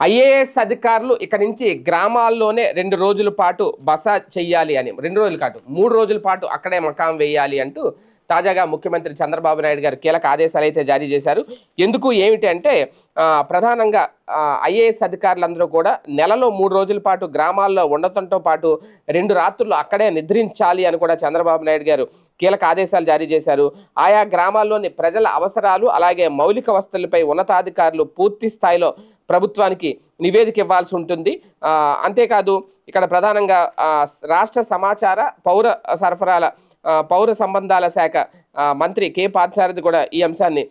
IAS అధికారులు ఇక నుంచి గ్రామాల్లోనే రెండు రోజుల పాటు బస చెయ్యాలి అని రెండు రోజుల పాటు మూడు రోజుల పాటు అక్కడే మకాం వేయాలి అంటూ తాజాగా ముఖ్యమంత్రి చంద్రబాబు నాయుడు గారు కీలక ఆదేశాలు అయితే జారీ చేశారు. ఎందుకు ఏమిటి అంటే ప్రధానంగా ఐఏఎస్ అధికారులందరూ కూడా నెలలో మూడు రోజుల పాటు గ్రామాల్లో ఉండటంతో పాటు రెండు రాత్రులు అక్కడే నిద్రించాలి అని కూడా చంద్రబాబు నాయుడు గారు కీలక ఆదేశాలు జారీ చేశారు. ఆయా గ్రామాల్లోని ప్రజల అవసరాలు అలాగే మౌలిక వసతులపై ఉన్నతాధికారులు పూర్తి స్థాయిలో ప్రభుత్వానికి నివేదిక ఇవ్వాల్సి ఉంటుంది. అంతేకాదు ఇక్కడ ప్రధానంగా రాష్ట్ర సమాచార పౌర సరఫరాల పౌర సంబంధాల శాఖ మంత్రి కే. పార్థసారథి కూడా ఈ అంశాన్ని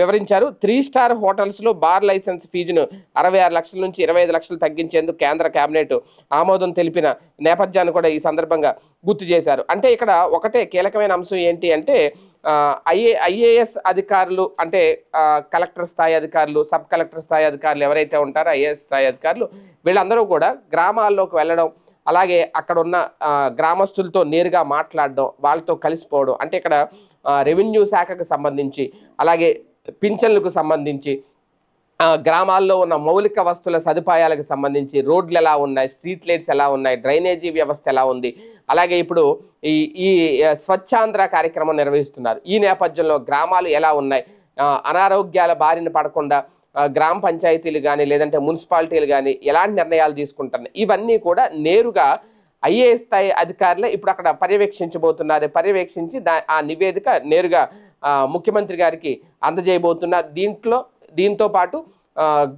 వివరించారు. త్రీ స్టార్ హోటల్స్లో బార్ లైసెన్స్ ఫీజును అరవై ఆరు లక్షల నుంచి ఇరవై ఐదు లక్షలు తగ్గించేందుకు కేంద్ర కేబినెట్ ఆమోదం తెలిపిన నేపథ్యాన్ని కూడా ఈ సందర్భంగా గుర్తు చేశారు. అంటే ఇక్కడ ఒకటే కీలకమైన అంశం ఏంటి అంటే ఐఏ ఐఏఎస్ అధికారులు అంటే కలెక్టర్ స్థాయి అధికారులు సబ్ కలెక్టర్ స్థాయి అధికారులు ఎవరైతే ఉంటారో ఐఏఎస్ స్థాయి అధికారులు వీళ్ళందరూ కూడా గ్రామాల్లోకి వెళ్ళడం అలాగే అక్కడ ఉన్న గ్రామస్తులతో నేరుగా మాట్లాడడం వాళ్ళతో కలిసిపోవడం అంటే ఇక్కడ రెవెన్యూ శాఖకు సంబంధించి అలాగే పింఛన్లకు సంబంధించి గ్రామాల్లో ఉన్న మౌలిక వస్తువుల సదుపాయాలకు సంబంధించి రోడ్లు ఎలా ఉన్నాయి స్ట్రీట్ లైట్స్ ఎలా ఉన్నాయి డ్రైనేజీ వ్యవస్థ ఎలా ఉంది అలాగే ఇప్పుడు ఈ ఈ స్వచ్ఛాంధ్ర కార్యక్రమం నిర్వహిస్తున్నారు. ఈ నేపథ్యంలో గ్రామాలు ఎలా ఉన్నాయి? అనారోగ్యాల బారిన పడకుండా గ్రామ పంచాయతీలు కానీ లేదంటే మున్సిపాలిటీలు కానీ ఎలాంటి నిర్ణయాలు తీసుకుంటున్నాయి? ఇవన్నీ కూడా నేరుగా ఐఏఎస్ స్థాయి అధికారులే ఇప్పుడు అక్కడ పర్యవేక్షించబోతున్నారు. పర్యవేక్షించి దా ఆ నివేదిక నేరుగా ముఖ్యమంత్రి గారికి అందజేయబోతున్నారు. దీంట్లో దీంతో పాటు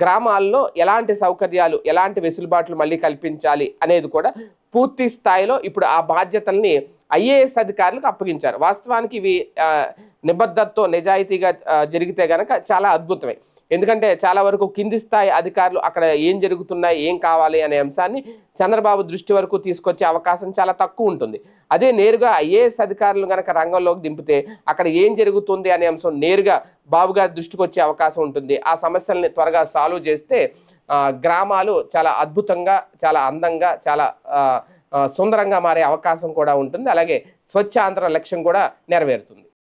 గ్రామాల్లో ఎలాంటి సౌకర్యాలు ఎలాంటి వెసులుబాట్లు మళ్ళీ కల్పించాలి అనేది కూడా పూర్తి స్థాయిలో ఇప్పుడు ఆ బాధ్యతల్ని ఐఏఎస్ అధికారులకు అప్పగించారు. వాస్తవానికి ఇవి నిబద్ధతతో నిజాయితీగా జరిగితే గనక చాలా అద్భుతమే. ఎందుకంటే చాలా వరకు కింది స్థాయి అధికారులు అక్కడ ఏం జరుగుతున్నాయి ఏం కావాలి అనే అంశాన్ని చంద్రబాబు దృష్టి వరకు తీసుకొచ్చే అవకాశం చాలా తక్కువ ఉంటుంది. అదే నేరుగా ఐఏఎస్ అధికారులు కనుక రంగంలోకి దింపితే అక్కడ ఏం జరుగుతుంది అనే అంశం నేరుగా బాబు గారి దృష్టికి వచ్చే అవకాశం ఉంటుంది. ఆ సమస్యల్ని త్వరగా సాల్వ్ చేస్తే గ్రామాలు చాలా అద్భుతంగా చాలా అందంగా చాలా సుందరంగా మారే అవకాశం కూడా ఉంటుంది. అలాగే స్వచ్ఛ ఆంధ్ర లక్ష్యం కూడా నెరవేరుతుంది.